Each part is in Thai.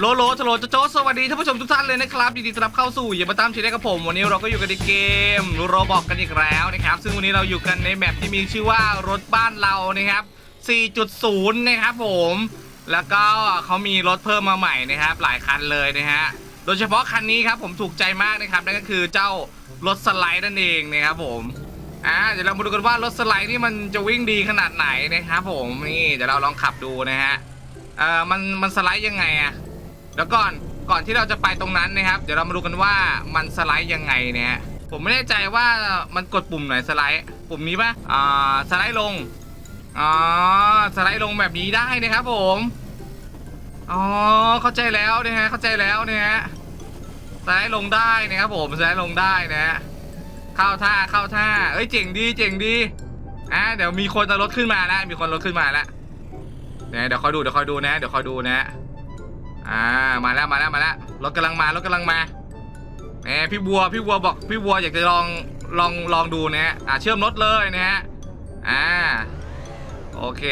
โลโลโจโลโจโจสวัสดีท่านผู้ชมทุกท่านเลยนะครับยินดีต้อนรับเข้าสู่อย่ามาตามชีได้กับผม วันนี้เราก็อยู่กันในเกมโรบอกกันอีกแล้วนะครับ ซึ่งวันนี้เราอยู่กันในแมปที่มีชื่อว่ารถบ้านเรานะครับ 4.0 นะครับผม แล้วก็เขามีรถเพิ่มมาใหม่นะครับ หลายคันเลยนะฮะโดยเฉพาะคันนี้ครับผมถูกใจมากนะครับนั่นก็คือเจ้ารถสไลด์นั่นเองนะครับผมอ่าเดี๋ยวเรามาดูกันว่ารถสไลด์นี่มันจะวิ่งดีขนาดไหนนะครับผมนี่เดี๋ยวเราลองขับดูนะฮะเอ่อมันมันสไลด์ยังไงอะ เดี๋ยวก่อนก่อนที่เราจะไปตรงนั้นนะครับ เดี๋ยวเรามาดูกันว่ามันสไลด์ยังไงเนี่ยผมไม่แน่ใจว่ามันกดปุ่มไหนสไลด์ ปุ่มนี้ปะอ่าสไลด์ลงอ๋อสไลด์ลงแบบนี้ได้นะครับผมอ๋อเข้าใจแล้วนะฮะเข้าใจแล้วนะฮะสไลด์ลงได้นะครับผมสไลด์ลงได้นะฮะเข้าท่าเข้าท่าเอ้ยเจ๋งดีเจ๋งดีอะเดี๋ยวมีคนเอารถขึ้นมาแล้วมีคนรถขึ้นมาแล้วเนี่ยเดี๋ยวคอยดูเดี๋ยวคอยดูนะ เดี๋ยวคอยดูนะ อ่ามาแล้วมาแล้วมาแล้วรถกำลังมารถกำลังมาแหมพี่บัวพี่บัวบอกพี่บัวอยากจะลองลองลองดูนะฮะอ่าเชื่อมรถเลยนะฮะอ่าโอเค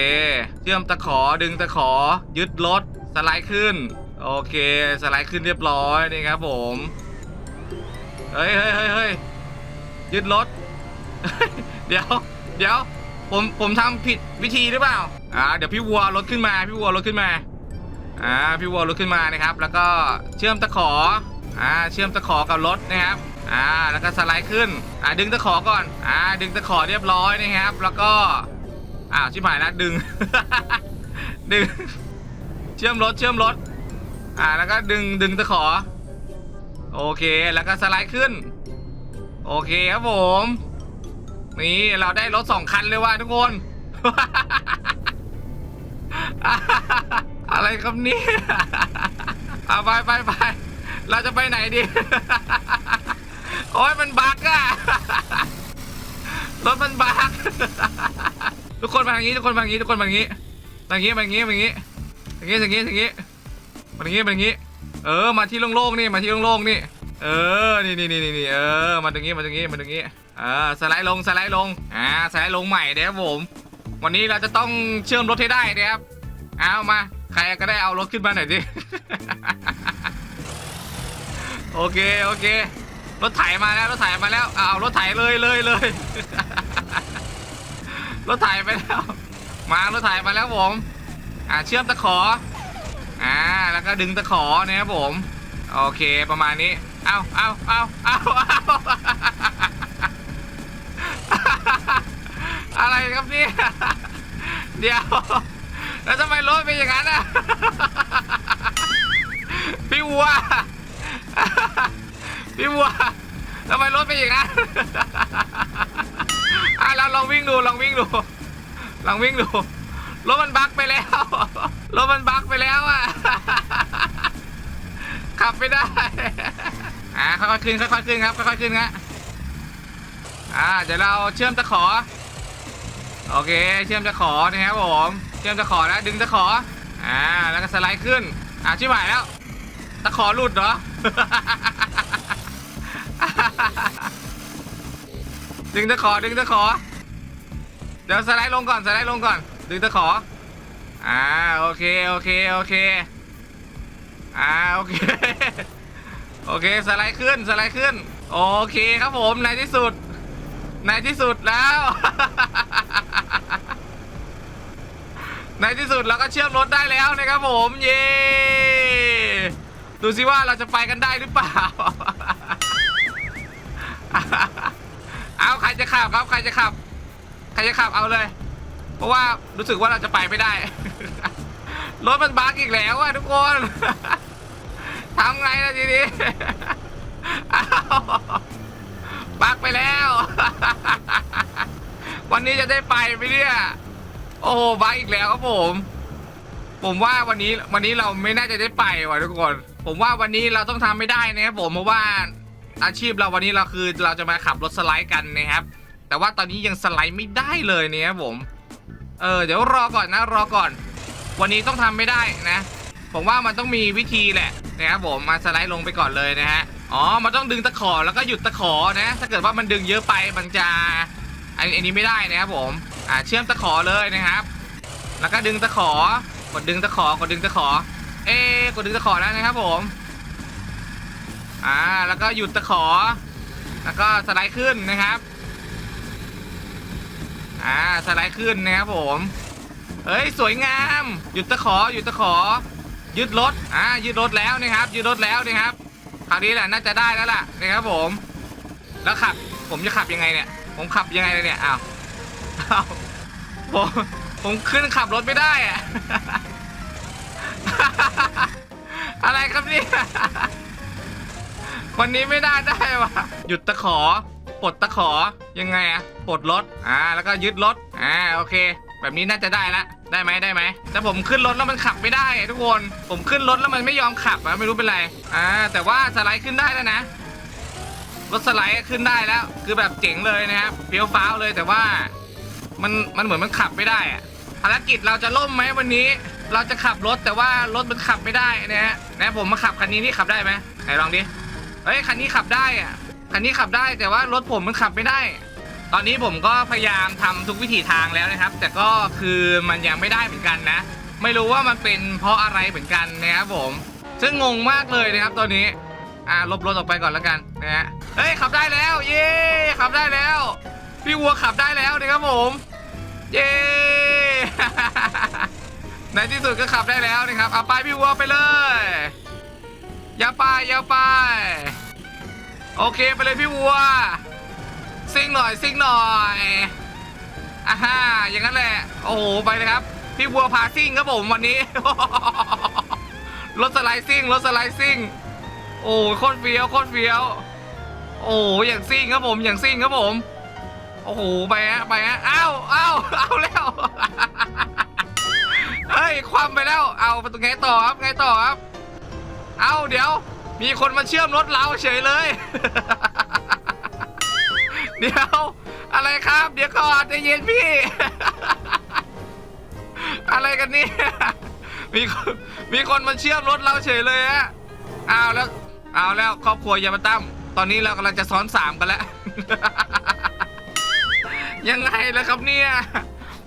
เชื่อมตะขอดึงตะขอยึดรถสไลด์ขึ้น โอเคสไลด์ขึ้นเรียบร้อยนี่ครับผมเฮ้ยเฮ้ยเฮ้ยเฮ้ยยึดรถเดี๋ยวเดี๋ยวผมผมทำผิดวิธีหรือเปล่าอ่าเดี๋ยวพี่วัวรถขึ้นมาพี่วัวรถขึ้นมา อ่าพี่วัวรถขึ้นมานะครับ แล้วก็เชื่อมตะขออ่าเชื่อมตะขอกับรถนะครับอ่าแล้วก็สไลด์ขึ้นอ่าดึงตะขอก่อนอ่าดึงตะขอเรียบร้อยนะครับ แล้วก็อ้าวชิบหายแล้วดึง ดึง เชื่อมรถเชื่อมรถอ่าแล้วก็ดึงดึงตะขอ โอเคแล้วก็สไลด์ขึ้น โอเคครับผมนี่เราได้รถสองคันเลยว่ะทุกคน อะไรครับเนี่ยเอาไปไปไปเราจะไปไหนดี โอ้ยมันบักอะรถมันบักทุกคนมาทางนี้ทุกคนมาทางนี้ทุกคนมาทางนี้ทางนี้มาทางนี้มาทางนี้ทางนี้ทางนี้ทางนี้มาทางนี้มาทางนี้ เออมาที่โล่งๆนี่มาที่โล่งๆนี่เออ นี่นี่นี่นี่เออ มาตรงนี้ มาตรงนี้ มาตรงนี้ เออ สไลด์ลง สไลด์ลง อ่า สไลด์ลงใหม่นะครับผม วันนี้เราจะต้องเชื่อมรถให้ได้นะครับ เอามา ใครก็ได้เอารถขึ้นมาหน่อยดิโอเคโอเค รถไถมาแล้วรถไถมาแล้วเอารถไถเลยเลยเลยรถไถไปแล้ว มารถไถมาแล้วผมอ่าเชื่อมตะขออ่าแล้วก็ดึงตะขอนะครับผม โอเคประมาณนี้เอาเอาเอาเอาเอาอะไรครับเนี่ยเดี๋ยว แล้วทำไมรถเป็นอย่างนั้นอะ พี่วัว พี่วัวทำไมรถเป็นอย่างนั้นอะเราลองวิ่งดูลองวิ่งดูลองวิ่งดูรถมันบั๊กไปแล้วรถมันบั๊กไปแล้วอะขับไม่ได้อ่าค่อยๆขึ้นค่อยๆขึ้นครับค่อยๆขึ้นครับอ่าเดี๋ยวเราเชื่อมตะขอ โอเค เชื่อมตะขอนะครับผม เชื่มตะขอแล้วดึงตะขอ อ่า แล้วก็สไลด์ขึ้น อ่าชิบหายแล้ว ตะขอหลุดเหรอ ดึงตะขอ ดึงตะขอ เดี๋ยวสไลด์ลงก่อน สไลด์ลงก่อน ดึงตะขอ อ่า โอเค โอเค โอเค อ่า โอเค โอเค สไลด์ขึ้น สไลด์ขึ้น โอเคครับผม ในที่สุด ในที่สุดแล้ว ในที่สุดเราก็เชื่อมรถได้แล้วนะครับผมเย้ดูสิว่าเราจะไปกันได้หรือเปล่า เอาใครจะขับครับ ใครจะขับ ใครจะขับเอาเลย เพราะว่ารู้สึกว่าเราจะไปไม่ได้ รถมันบักอีกแล้วอะทุกคนทำไงล่ะทีนี้บักไปแล้ว วันนี้จะได้ไปไหมเนี่ย โอ้โหบักอีกแล้วครับผม ผมว่าวันนี้วันนี้เราไม่น่าจะได้ไปว่ะทุกคน ผมว่าวันนี้เราต้องทำไม่ได้นะครับผมเพราะว่าอาชีพเราวันนี้เราคือเราจะมาขับรถสไลด์กันนะครับ แต่ว่าตอนนี้ยังสไลด์ไม่ได้เลยเนี่ยครับผม เออเดี๋ยวรอก่อนนะรอก่อน วันนี้ต้องทำไม่ได้นะ ผมว่ามันต้องมีวิธีแหละนะครับผมมาสไลด์ลงไปก่อนเลยนะฮะอ๋อ มันต้องดึงตะขอแล้วก็หยุดตะขอนะ ถ้าเกิดว่ามันดึงเยอะไปมันจะอันนี้ไม่ได้นะครับผม อ่าเชื่อมตะขอเลยนะครับ แล้วก็ดึงตะขอกดดึงตะขอกดดึงตะขอ เอะกดดึงตะขอแล้วนะครับผมอ่าแล้วก็หยุดตะขอ แล้วก็สไลด์ขึ้นนะครับอ่าสไลด์ขึ้นนะครับผมเฮ้ยสวยงามหยุดตะขอหยุดตะขอ ยึดรถอ่ายึดรถแล้วนะครับ ยึดรถแล้วนะครับคราวนี้แหละน่าจะได้แล้วล่ะนะครับผม แล้วขับผมจะขับยังไงเนี่ย ผมขับยังไงเลยเนี่ยอ้าว ผมผมขึ้นขับรถไม่ได้อะอะไรครับเนี่ยวันนี้ไม่ได้ได้วะหยุดตะขอปลดตะขอยังไงอะปลดรถอ่าแล้วก็ยึดรถอ่าโอเค แบบนี้น่าจะได้ละได้ไหมได้ไหมแต่ผมขึ้นรถแล้วมันขับไม่ได้ทุกคนผมขึ้นรถแล้วมันไม่ยอมขับอะไม่รู้เป็นไรอ่าแต่ว่าสไลด์ขึ้นได้แล้วนะรถสไลด์ขึ้นได้แล้ว คือแบบเจ๋งเลยนะครับเฟี้ยวฟ้าวเลยแต่ว่า มันมันเหมือนมันขับไม่ได้อะภารกิจเราจะล่มไหมวันนี้ เราจะขับรถแต่ว่ารถมันขับไม่ได้นะฮะนะผมมาขับคันนี้นี่ขับได้ไหมไหนลองดิเฮ้ยคันนี้ขับได้อะคันนี้ขับได้แต่ว่ารถผมมันขับไม่ได้ ตอนนี้ผมก็พยายามทำทุกวิถีทางแล้วนะครับ แต่ก็คือมันยังไม่ได้เหมือนกันนะ ไม่รู้ว่ามันเป็นเพราะอะไรเหมือนกันนะครับผม ซึ่งงงมากเลยนะครับตอนนี้อ่าลบรถออกไปก่อนแล้วกันนะฮะเฮ้ยขับได้แล้วเย้ขับได้แล้ว พี่วัวขับได้แล้วนะครับผมเย้ ในที่สุดก็ขับได้แล้วนะครับเอาไปพี่วัวไปเลยอย่าไปอย่าไป โอเคไปเลยพี่วัวซิ่งหน่อยซิ่งหน่อยอ่าฮ่าอย่างนั้นแหละโอ้โหไปเลยครับ พี่วัวพาซิ่งครับผมวันนี้รถสไลด์ซิ่งรถสไลด์ซิ่งโอ้โคตรเฟี้ยวโคตรเฟี้ยวโอ้อย่างซิ่งครับผมอย่างซิ่งครับผม โอ้โหไปฮะไปฮะอ้าวอ้าวเอาแล้วเฮ้ยความไปแล้วเอาประตูไงต่อครับไงต่อครับ เอาเดี๋ยว มีคนมาเชื่อมรถเราเฉยเลย เดี๋ยว อะไรครับ เดี๋ยวก่อนใจเย็นพี่ อะไรกันนี่มีคนมีคนมาเชื่อมรถเราเฉยเลยฮะเอาแล้วเอาแล้วครอบครัวยามาตั้มตอนนี้เรากำลังจะซ้อนสามกันแล้ว ยังไงล่ะครับเนี่ย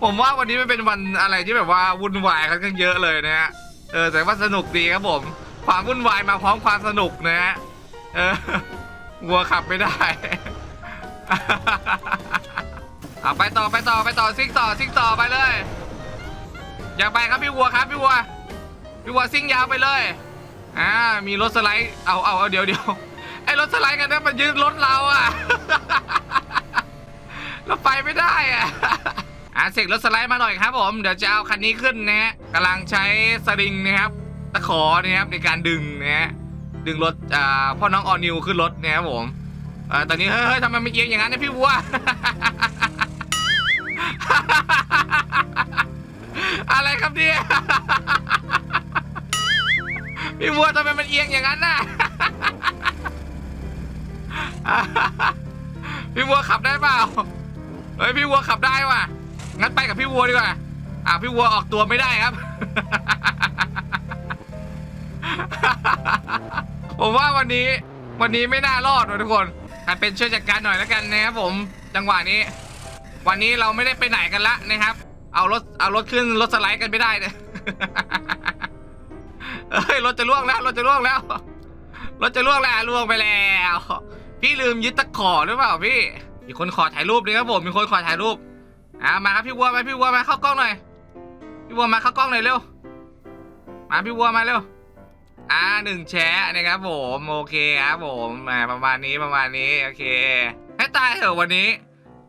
ผมว่าวันนี้มันเป็นวันอะไรที่แบบว่าวุ่นวายกันเยอะเลยนะฮะ เออแต่ว่าสนุกดีครับผม ความวุ่นวายมาพร้อมความสนุกนะฮะ เออวัวขับไม่ได้อาไปต่อไปต่อไปต่อซิ่งต่อซิ่งต่อไปเลย อย่าไปครับพี่วัวครับพี่วัวพี่วัวซิ่งยาวไปเลยอ่ามีรถสไลด์เอาเอาเอาเดี๋ยวเดี๋ยวไอ้รถสไลด์กันนั้นมันยืนรถเราอะ เราไปไม่ได้อะอ่าเสกรถสไลด์มาหน่อยครับผมเดี๋ยวจะเอาคันนี้ขึ้นนะฮะกำลังใช้สลิงนะครับตะขอนะครับในการดึงนะฮะดึงรถอ่าพ่อน้องออนิวขึ้นรถนะครับผมอ่าตอนนี้เฮ้ยเฮ้ยทำไมไม่เอียงอย่างนั้นนะพี่วัวอะไรครับเนี่ยพี่วัวทำไมมันเอียงอย่างนั้นน่ะพี่วัวขับได้เปล่า เฮ้ยพี่วัวขับได้ว่ะ งั้นไปกับพี่วัวดีกว่า อ่าพี่วัวออกตัวไม่ได้ครับ ผมว่าวันนี้วันนี้ไม่น่ารอดว่ะทุกคนใครเป็นช่วยจัดการหน่อยแล้วกันนะครับผมจังหวะนี้ วันนี้เราไม่ได้ไปไหนกันละนะครับ เอารถเอารถขึ้นรถสไลด์กันไม่ได้เลยเอ้ยรถจะล่วงแล้วรถจะล่วงแล้วรถจะล่วงแล้วล่วงไปแล้ว พี่ลืมยึดตะขอหรือเปล่าพี่ มีคนขอถ่ายรูปด้วยครับผมมีคนขอถ่ายรูปอ่ามาครับพี่วัวมาพี่วัวมาเข้ากล้องหน่อยพี่วัวมาเข้ากล้องหน่อยเร็วมาพี่วัวมาเร็วอ่าหนึ่งแชะนะครับผมโอเคครับผมมาประมาณนี้ประมาณนี้โอเค ให้ตายเถอะวันนี้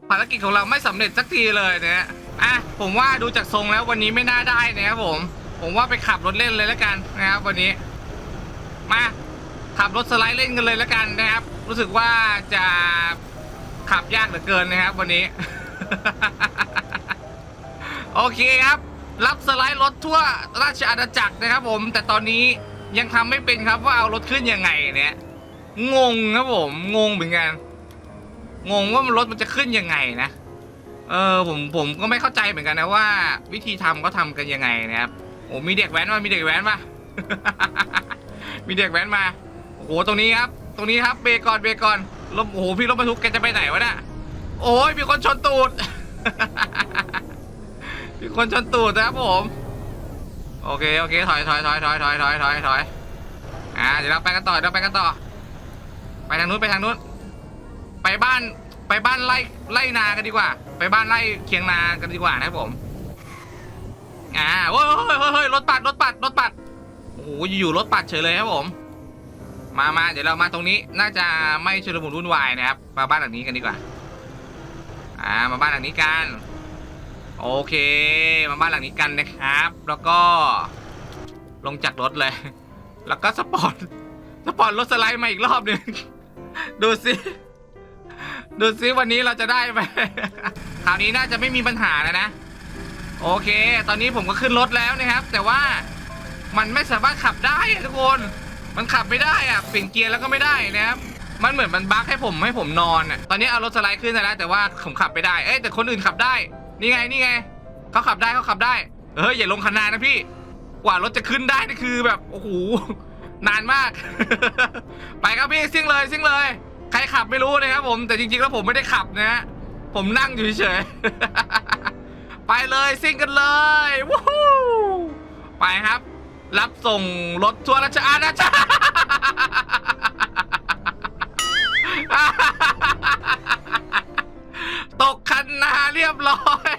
ภารกิจของเราไม่สำเร็จสักทีเลยนะฮะอะผมว่าดูจากทรงแล้ววันนี้ไม่น่าได้นะครับผม ผมว่าไปขับรถเล่นเลยแล้วกันนะครับวันนี้ มาขับรถสไลด์เล่นกันเลยแล้วกันนะครับ รู้สึกว่าจะ ขับยากเหลือเกินนะครับวันนี้ โอเคครับ รับสไลด์รถทั่วราชอาณาจักรนะครับ ผม แต่ตอนนี้ยังทำไม่เป็นครับว่าเอารถขึ้นยังไงเนี่ยงงครับผม งงเหมือนกัน งงว่ามันรถมันจะขึ้นยังไงนะเออผมผมก็ไม่เข้าใจเหมือนกันนะว่า วิธีทำเขาทำกันยังไงนะครับโอ้มีเด็กแว้นมามีเด็กแว้นมามีเด็กแว้นมาโอ้โหตรงนี้ครับ ตรงนี้ครับเบรกก่อนเบรกก่อน รถโอ้โหพี่รถบรรทุกแกจะไปไหนวะน่ะโอ้ยมีคนชนตูด มีคนชนตูดนะครับผม โอเคโอเคถอยถอยถอยถอยถอยถอยถอยถอยอ่าเดี๋ยวเราไปกันต่อเดี๋ยวเราไปกันต่อ ไปทางนู้นไปทางนู้น ไปบ้านไปบ้านไล่ไล่นากันดีกว่า ไปบ้านไล่เคียงนากันดีกว่านะครับผม อ่าโอ้ยเฮ้ยเฮ้ยเฮ้ยรถปัดรถปัดรถปัดโอ้โหอยู่ๆรถปัดเฉยเลยครับผม มามาเดี๋ยวเรามาตรงนี้ น่าจะไม่ชุลมุนวุ่นวายนะครับ มาบ้านหลังนี้กันดีกว่า อ่า มาบ้านหลังนี้กัน โอเค มาบ้านหลังนี้กันนะครับ แล้วก็ ลงจากรถเลย แล้วก็สปอร์ต สปอร์ตรถสไลด์มาอีกรอบหนึ่ง ดูสิ ดูสิวันนี้เราจะได้ไหมคราวนี้น่าจะไม่มีปัญหาแล้วนะ โอเค ตอนนี้ผมก็ขึ้นรถแล้วนะครับ แต่ว่ามันไม่สามารถขับได้ทุกคน มันขับไม่ได้อะเปลี่ยนเกียร์แล้วก็ไม่ได้นะครับมันเหมือนมันบั๊กให้ผมให้ผมนอนอะตอนนี้เอารถสไลด์ขึ้นได้แล้วแต่ว่าผมขับไม่ได้เอ้ยแต่คนอื่นขับได้ นี่ไงนี่ไงเขาขับได้เขาขับได้เฮ้ยอย่าลงคันนานะพี่ กว่ารถจะขึ้นได้นี่คือแบบโอ้โหนานมาก ไปครับพี่ซิ่งเลยซิ่งเลย ใครขับไม่รู้นะครับผมแต่จริงๆแล้วผมไม่ได้ขับนะฮะผมนั่งอยู่เฉยไปเลยซิ่งกันเลยวู้ฮู้ไปครับ รับส่งรถทัวร์ราชอาณาจักรตกคันนาเรียบร้อย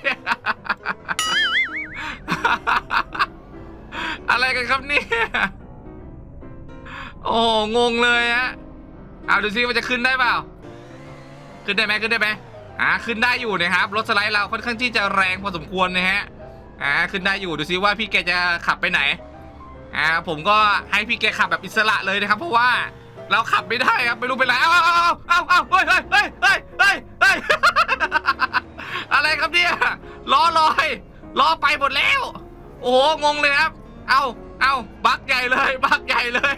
อะไรกันครับเนี่ย โอ้งงเลยฮะเอาดูซิว่าจะขึ้นได้เปล่า ขึ้นได้ไหมขึ้นได้ไหมอ่าขึ้นได้อยู่นะครับ รถสไลด์เราค่อนข้างที่จะแรงพอสมควรนะฮะอ่าขึ้นได้อยู่ดูซิว่าพี่แกจะขับไปไหน อ่าผมก็ให้พี่แกขับแบบอิสระเลยนะครับ เพราะว่าเราขับไม่ได้ครับไม่รู้เป็นไรเอ้าเอ้าเอ้าเอ้าเอ้าเฮ้ยเฮ้ยเฮ้ยเฮ้ยเฮ้ยเฮ้ยอะไรครับเนี่ยล้อลอยล้อไปหมดแล้ว โอ้โหงงเลยครับ เอาเอาบักใหญ่เลยบักใหญ่เลย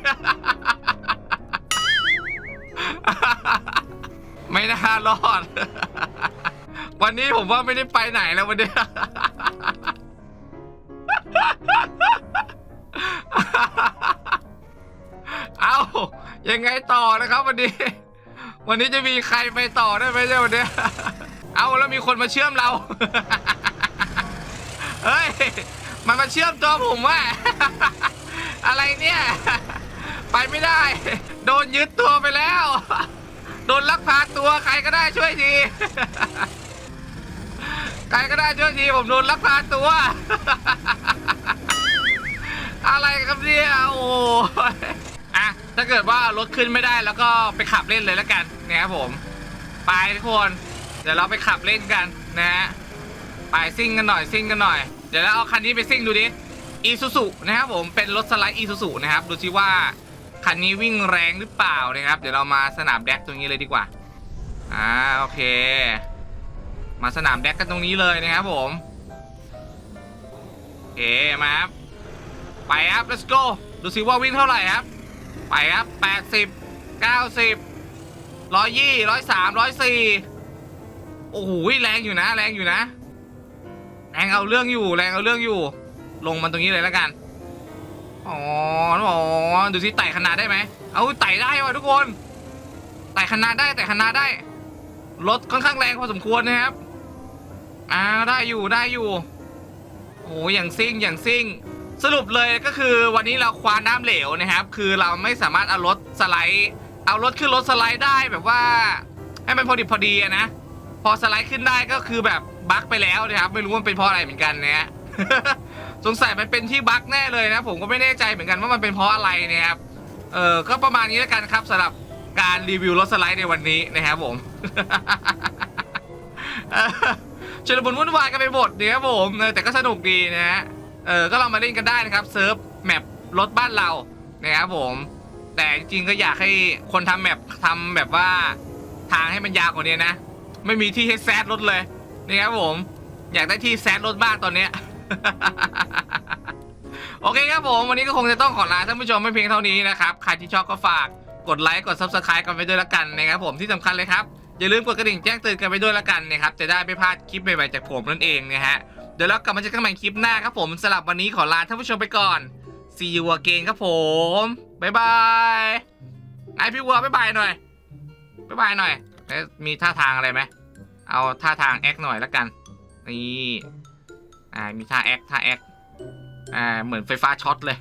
ไม่น่ารอด วันนี้ผมว่าไม่ได้ไปไหนแล้ววันนี้ ยังไงต่อนะครับวันนี้ วันนี้จะมีใครไปต่อได้ไหมเนี่ยวันนี้ เอาแล้วมีคนมาเชื่อมเรา เฮ้ย มันมาเชื่อมตัวผมว่า อะไรเนี่ย ไปไม่ได้ โดนยึดตัวไปแล้ว โดนลักพาตัวใครก็ได้ช่วยที ใครก็ได้ช่วยทีผมโดนลักพาตัว อะไรครับเนี่ยโอ้ ถ้าเกิดว่ารถขึ้นไม่ได้แล้วก็ไปขับเล่นเลยแล้วกันนะครับผม ไปทุกคน เดี๋ยวเราไปขับเล่นกันนะฮะไปซิ่งกันหน่อยซิ่งกันหน่อย เดี๋ยวเราเอาคันนี้ไปซิ่งดูดิอีซูซูนะครับผมเป็นรถสไลด์อีซูซูนะครับดูซิว่าคันนี้วิ่งแรงหรือเปล่านะครับ เดี๋ยวเรามาสนามแดกตรงนี้เลยดีกว่าอ่าโอเค มาสนามแดกกันตรงนี้เลยนะครับผมโอเคมาครับไปครับ let's go ดูซิว่าวิ่งเท่าไหร่ครับ ไปครับ80 90ร้อยยี่ร้อยสามร้อยสี่โอ้โหแรงอยู่นะ แรงอยู่นะ แรงเอาเรื่องอยู่แรงเอาเรื่องอยู่ ลงมันตรงนี้เลยแล้วกันอ๋ออ๋อดูสิไต่ขนาดได้ไหมเอาไต่ได้ว่ะทุกคนไต่ขนาดได้ไต่ขนาดได้รถค่อนข้างแรงพอสมควรนะครับอ่าได้อยู่ได้อยู่โอ้อย่างซิ่งอย่างซิ่ง สรุปเลยก็คือวันนี้เราคว้าน้ำเหลวนะครับ คือเราไม่สามารถเอารถสไลด์เอารถขึ้นรถสไลด์ได้แบบว่า ให้มันพอดีพอดีนะ พอสไลด์ขึ้นได้ก็คือแบบบั๊กไปแล้วนะครับ ไม่รู้ว่ามันเป็นเพราะอะไรเหมือนกันนะฮะสงสัยมันเป็นที่บั๊กแน่เลยนะ ผมก็ไม่แน่ใจเหมือนกันว่ามันเป็นเพราะอะไรนะครับเออก็ประมาณนี้แล้วกันครับสำหรับการรีวิวรถสไลด์ในวันนี้นะครับผมเออชุลมุนวุ่นวายกันไปหมดนะครับผมแต่ก็สนุกดีนะฮะ เออก็ลองมาเล่นกันได้นะครับเซิร์ฟแมปรถบ้านเรานะครับผม แต่จริงๆก็อยากให้คนทำแมปทำแบบว่าทางให้มันยาวกว่านี้นะ ไม่มีที่ให้แซดรถเลยนี่ครับผม อยากได้ที่แซดรถบ้างตอนเนี้ยโอเคครับผมวันนี้ก็คงจะต้องขอลาท่านผู้ชมไม่เพียงเท่านี้นะครับ ใครที่ชอบก็ฝากกดไลค์กด subscribe กันไปด้วยละกันนะครับผมที่สำคัญเลยครับ อย่าลืมกดกระดิ่งแจ้งเตือนกันไปด้วยละกันนะครับจะได้ไม่พลาดคลิปใหม่ๆจากผมนั่นเองนะฮะ เดี๋ยวเรากลับมาเจอกันใหม่คลิปหน้าครับผมสำหรับวันนี้ขอลาท่านผู้ชมไปก่อน see you again ครับผมบ๊ายบายไอพี่วัวบ๊ายบายหน่อยบ๊ายบายหน่อยมีท่าทางอะไรไหมเอาท่าทางแอคหน่อยแล้วกันนี่อ่ามีท่าแอคท่าแอคอ่าเหมือนไฟฟ้าช็อตเลย